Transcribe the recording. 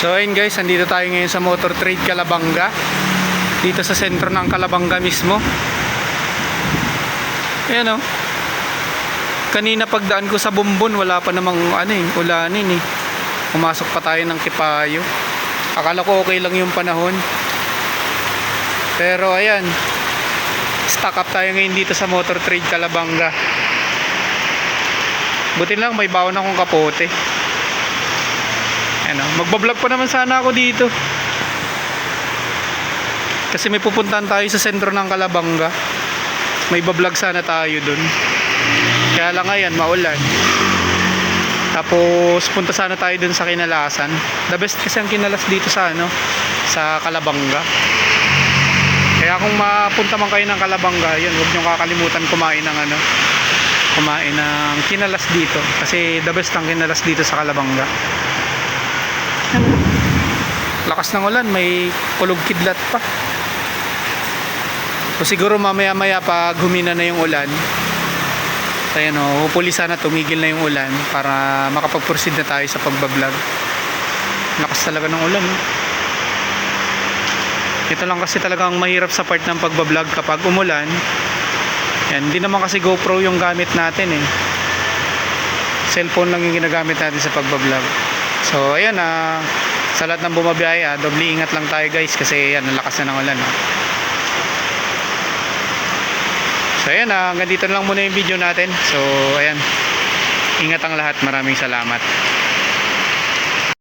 So ayun guys, andito tayo ngayon sa Motor Trade Calabanga. Dito sa sentro ng Calabanga mismo. Ayan o. Kanina pagdaan ko sa Bumbon, wala pa namang ano eh, ulanin eh. Pumasok pa tayo ng Kipayo. Akala ko okay lang yung panahon. Pero ayan, stock up tayo ngayon dito sa Motor Trade Calabanga. Buti lang may bawon akong kapote. Ano, magbablog pa naman sana ako dito. Kasi may pupuntahan tayo sa sentro ng Calabanga. May bablog sana tayo dun. Kaya lang ngayon, maulan. Tapos punta sana tayo dun sa Kinalasan. The best kasi ang kinalas dito sa ano, sa Calabanga. Kaya kung mapunta man kayo ng Calabanga, yun, huwag niyo kakalimutan kumain ng ano, kumain ng kinalas dito. Kasi the best ang kinalas dito sa Calabanga. Lakas ng ulan, may kulog kidlat pa. O siguro mamaya maya pag humina na yung ulan, ayan o, hopefully sana tumigil na yung ulan para makapag-proceed na tayo sa pagbablog. Lakas talaga ng ulan. eh. Ito lang kasi talagang mahirap sa part ng pagbablog kapag umulan. Yan, hindi naman kasi GoPro yung gamit natin eh. Cellphone lang yung ginagamit natin sa pagbablog. So, ayan ah, sa lahat ng bumabiyahe ah, doble ingat lang tayo guys kasi yan, lakas na ng ulan. ah. So, ayan ah, hanggang dito lang muna yung video natin. So, ayan. Ingat ang lahat. Maraming salamat.